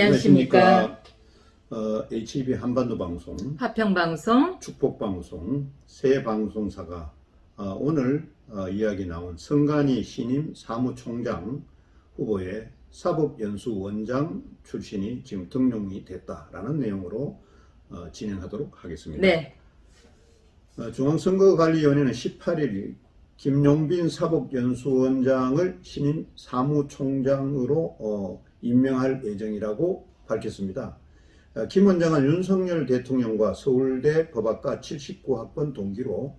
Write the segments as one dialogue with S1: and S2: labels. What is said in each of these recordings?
S1: 안녕하십니까.
S2: 어, HB 한반도 방송,
S1: 화평 방송
S2: 축복 방송 세 방송사가 어, 오늘 어, 이야기 나온 성간이 신임 사무총장 후보의 사법연수원장 출신이 지금 등용이 됐다라는 내용으로 어, 진행하도록 하겠습니다.
S1: 네,
S2: 어, 중앙선거관리위원회는 18일 김용빈 사법연수원장을 신임 사무총장으로 어, 임명할 예정이라고 밝혔습니다. 어, 김 원장은 윤석열 대통령과 서울대 법학과 79학번 동기로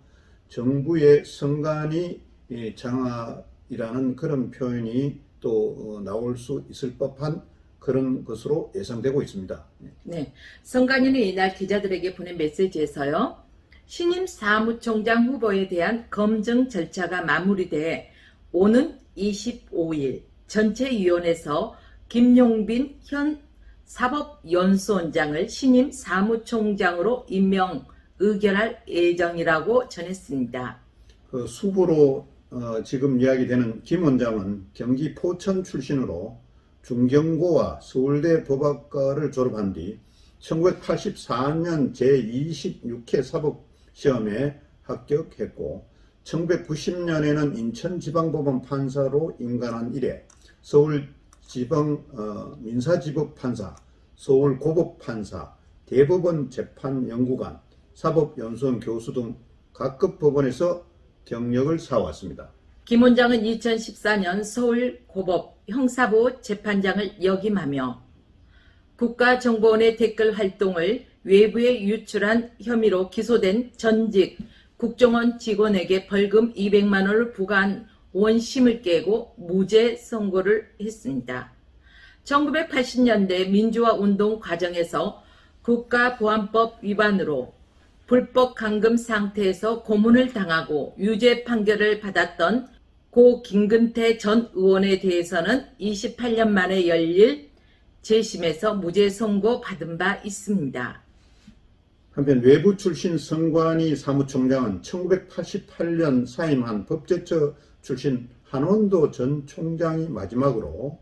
S2: 정부의 성간이 예, 장학이라는 그런 표현이 또 어, 나올 수 있을 법한 그런 것으로 예상되고 있습니다.
S1: 네. 성관이는 이날 기자들에게 보낸 메시지에서요. 신임 사무총장 후보에 대한 검증 절차가 마무리돼 오는 25일 전체위원회에서 김용빈 현 사법연수원장을 신임 사무총장으로 임명 의결할 예정이라고 전했습니다.
S2: 그 수부로 어, 지금 이야기되는 김 원장은 경기 포천 출신으로 중경고와 서울대 법학과를 졸업한 뒤 1984년 제26회 사법시험에 합격했고 1990년에는 인천지방법원 판사로 임관한 이래 서울 지방 어, 민사지법 판사, 서울 고법 판사, 대법원 재판연구관, 사법연수원 교수 등 각급 법원에서 경력을 쌓아왔습니다.
S1: 김 원장은 2014년 서울 고법 형사부 재판장을 역임하며 국가정보원의 댓글 활동을 외부에 유출한 혐의로 기소된 전직 국정원 직원에게 벌금 200만 원을 부과한 원심을 깨고 무죄 선고를 했습니다. 1980년대 민주화 운동 과정에서 국가보안법 위반으로 불법 감금 상태에서 고문을 당하고 유죄 판결을 받았던 고 김근태 전 의원에 대해서는 28년 만에 열릴 재심에서 무죄 선고 받은 바 있습니다.
S2: 한편 외부 출신 성관이 사무총장은 1988년 사임한 법제처 출신 한원도 전 총장이 마지막으로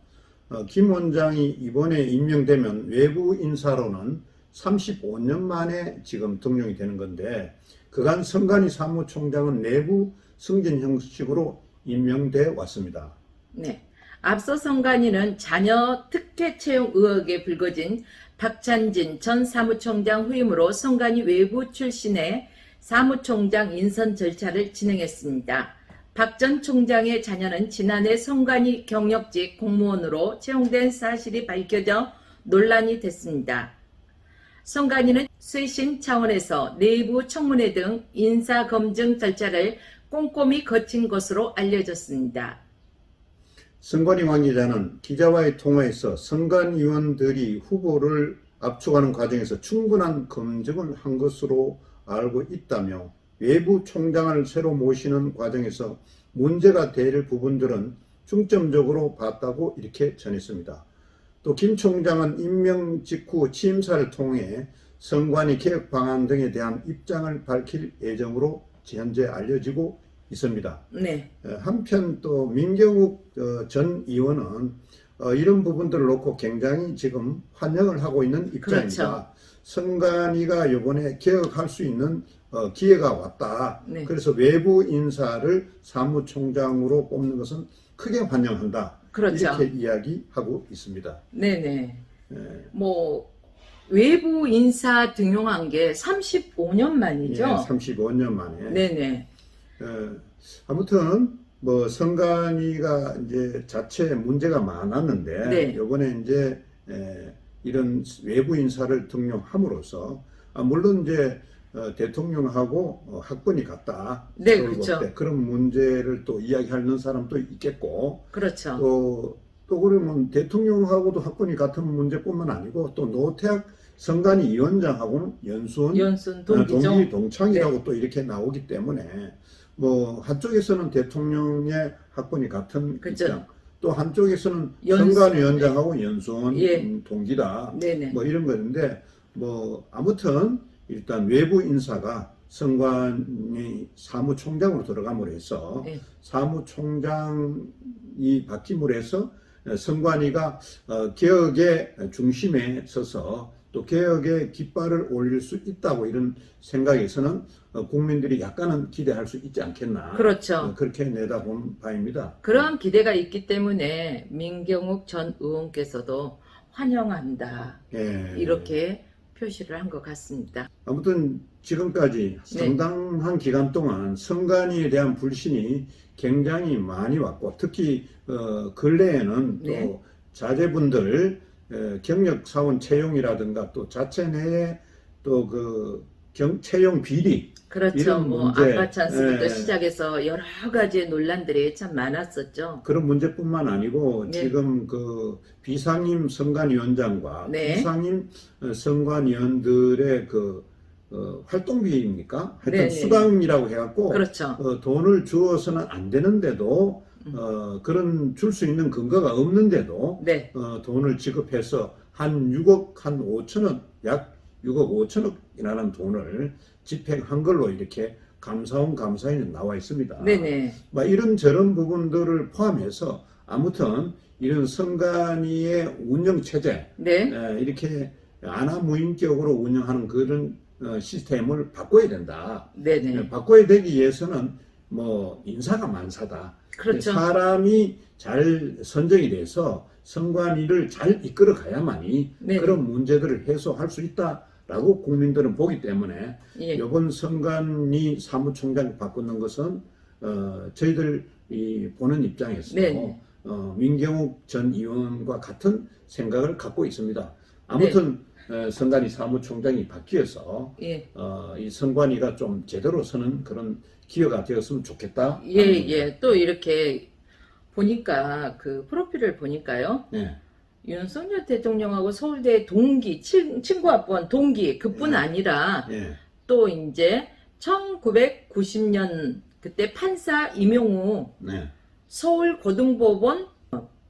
S2: 어, 김 원장이 이번에 임명되면 외부 인사로는 35년 만에 지금 등용이 되는 건데 그간 성관이 사무총장은 내부 승진 형식으로 임명돼 왔습니다.
S1: 네. 앞서 성관이는 자녀 특혜 채용 의혹에 불거진 박찬진 전 사무총장 후임으로 성관이 외부 출신의 사무총장 인선 절차를 진행했습니다. 박 전 총장의 자녀는 지난해 성관이 경력직 공무원으로 채용된 사실이 밝혀져 논란이 됐습니다. 성관이는 쇄신 차원에서 내부 청문회 등 인사 검증 절차를 꼼꼼히 거친 것으로 알려졌습니다.
S2: 선관위 관계자는 기자와의 통화에서 선관 위원들이 후보를 압축하는 과정에서 충분한 검증을 한 것으로 알고 있다며 외부 총장을 새로 모시는 과정에서 문제가 될 부분들은 중점적으로 봤다고 이렇게 전했습니다. 또 김 총장은 임명 직후 취임사를 통해 선관위 개혁 방안 등에 대한 입장을 밝힐 예정으로 현재 알려지고 있습니다.
S1: 네.
S2: 어, 한편 또 민경욱 어, 전 의원은 어, 이런 부분들을 놓고 굉장히 지금 환영을 하고 있는 입장입니다.
S1: 그렇죠.
S2: 선관위가 이번에 개혁할 수 있는 어, 기회가 왔다.
S1: 네.
S2: 그래서 외부 인사를 사무총장으로 뽑는 것은 크게 환영한다.
S1: 그렇죠.
S2: 이렇게 이야기하고 있습니다.
S1: 네네.
S2: 예,
S1: 뭐 외부 인사 등용한 게 35년 만이죠.
S2: 예, 35년 만에.
S1: 네네.
S2: 어, 아무튼 뭐 선관위가 이제 자체 문제가 많았는데
S1: 네.
S2: 이번에 이제 에, 이런 외부 인사를 등용함으로써 아, 물론 이제 어, 대통령하고 어, 학번이 같다.
S1: 네, 그렇죠.
S2: 때 그런 문제를 또 이야기하는 사람도 있겠고
S1: 그렇죠.
S2: 또, 또 그러면 대통령하고도 학번이 같은 문제뿐만 아니고 또 노태학 선관위 위원장하고는 연수원
S1: 동기죠. 네.
S2: 동기 동창이라고 또 이렇게 나오기 때문에 뭐 한쪽에서는 대통령의 학번이 같은
S1: 그죠.
S2: 입장, 또 한쪽에서는 선관위원장하고 연수원
S1: 예.
S2: 음, 동기다.
S1: 네네.
S2: 뭐 이런 건데 뭐 아무튼 일단 외부 인사가 선관위 사무총장으로 들어감으로 해서
S1: 네.
S2: 사무총장이 바뀜으로 해서 어, 선관위가 어, 개혁의 중심에 서서 또 개혁의 깃발을 올릴 수 있다고 이런 생각에서는 어, 국민들이 약간은 기대할 수 있지 않겠나.
S1: 그렇죠.
S2: 어, 그렇게 내다본 바입니다.
S1: 그러한 기대가 있기 때문에 민경욱 전 의원께서도 환영한다.
S2: 예.
S1: 이렇게 표시를 한 것 같습니다.
S2: 아무튼 지금까지
S1: 네.
S2: 상당한 기간 동안 선관위에 대한 불신이 굉장히 많이 왔고 특히 어, 근래에는 또
S1: 네.
S2: 자제분들 에, 경력 사원 채용이라든가 또 자체 내에 또그 채용 비리
S1: 그렇죠.
S2: 이런
S1: 뭐
S2: 문제,
S1: 아빠 찬스부터
S2: 예.
S1: 시작해서 여러 가지의 논란들이 참 많았었죠.
S2: 그런 문제뿐만 아니고
S1: 네.
S2: 지금 그 비상임 선관위원장과
S1: 네.
S2: 비상임 어, 선관위원들의 그 어, 활동비입니까? 하여튼
S1: 네네.
S2: 수당이라고 해갖고
S1: 그렇죠.
S2: 어, 돈을 주어서는 안 되는데도
S1: 음.
S2: 어, 그런 줄 수 있는 근거가 없는데도
S1: 네.
S2: 어, 돈을 지급해서 한 6억 한 5천억 약 6억 5천억이라는 돈을 집행한 걸로 이렇게 감사원 감사에는 나와 있습니다.
S1: 네네.
S2: 막 이런 저런 부분들을 포함해서 아무튼 이런 선관위의 운영 체제
S1: 네.
S2: 에, 이렇게 안하무인격으로 운영하는 그런 어, 시스템을 바꿔야 된다.
S1: 네네.
S2: 에, 바꿔야 되기 위해서는 뭐 인사가 만사다.
S1: 그렇죠.
S2: 사람이 잘 선정이 돼서 선관위를 잘 이끌어 가야만이
S1: 네.
S2: 그런 문제들을 해소할 수 있다라고 국민들은 보기 때문에
S1: 예.
S2: 이번 선관위 사무총장 바꾸는 것은 어, 저희들 이 보는 입장에서
S1: 네.
S2: 어, 민경욱 전 의원과 같은 생각을 갖고 있습니다. 아무튼
S1: 네.
S2: 어, 선관위 사무총장이 바뀌어서
S1: 예.
S2: 어, 이 선관위가 좀 제대로 서는 그런 기회가 되었으면 좋겠다.
S1: 예, 예. 또 이렇게 보니까 그 프로필을 보니까요.
S2: 예.
S1: 윤석열 대통령하고 서울대 동기, 친, 친구합번 동기, 그뿐
S2: 네.
S1: 아니라
S2: 예.
S1: 또 이제 1990년 그때 판사 임용우
S2: 네.
S1: 서울고등법원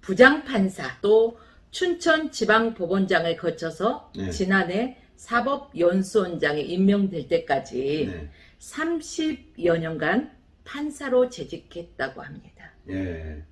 S1: 부장판사 또 춘천지방법원장을 거쳐서
S2: 네.
S1: 지난해 사법연수원장에 임명될 때까지
S2: 네.
S1: 30여 년간 판사로 재직했다고 합니다.
S2: 예.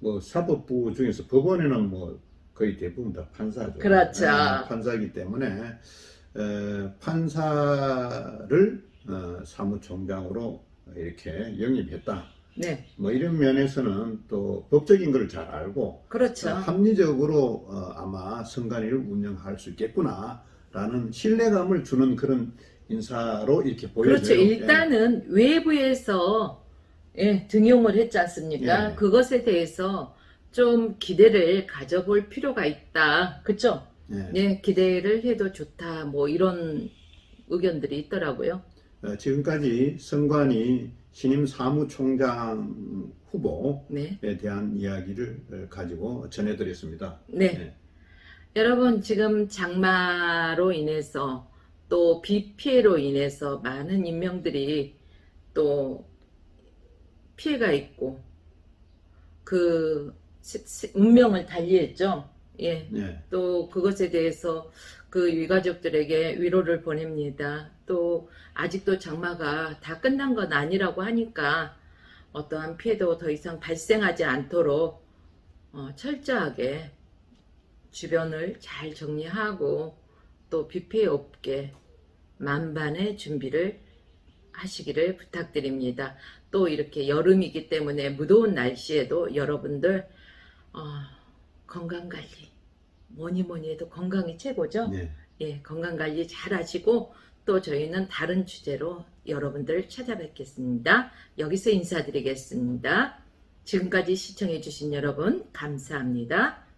S2: 뭐 사법부 중에서 법원에는 뭐 거의 대부분 다 판사죠.
S1: 그렇죠.
S2: 예, 판사이기 때문에 에, 판사를 어, 사무총장으로 이렇게 영입했다.
S1: 네,
S2: 뭐 이런 면에서는 또 법적인 걸 잘 알고
S1: 그렇죠.
S2: 어, 합리적으로 어, 아마 선관위를 운영할 수 있겠구나라는 신뢰감을 주는 그런 인사로 이렇게 보여져요.
S1: 그렇죠.
S2: 예.
S1: 일단은 외부에서 예, 등용을 했지 않습니까?
S2: 예.
S1: 그것에 대해서 좀 기대를 가져볼 필요가 있다. 그렇죠?
S2: 예.
S1: 네, 기대를 해도 좋다. 뭐 이런 의견들이 있더라고요.
S2: 어, 지금까지 선관위 신임 사무총장 후보에
S1: 네.
S2: 대한 이야기를 어, 가지고 전해드렸습니다.
S1: 네.
S2: 네.
S1: 여러분 지금 장마로 인해서 또 비 피해로 인해서 많은 인명들이 또 피해가 있고 그 운명을 달리했죠. 예.
S2: 네.
S1: 또 그것에 대해서 그 유가족들에게 위로를 보냅니다. 또 아직도 장마가 다 끝난 건 아니라고 하니까 어떠한 피해도 더 이상 발생하지 않도록 어, 철저하게 주변을 잘 정리하고 또 비 피해 없게 만반의 준비를 하시기를 부탁드립니다. 또 이렇게 여름이기 때문에 무더운 날씨에도 여러분들 어, 건강 관리 뭐니 뭐니 해도 건강이 최고죠.
S2: 네.
S1: 예, 건강 관리 잘 하시고 또 저희는 다른 주제로 여러분들 찾아뵙겠습니다. 여기서 인사드리겠습니다. 지금까지 시청해주신 여러분 감사합니다.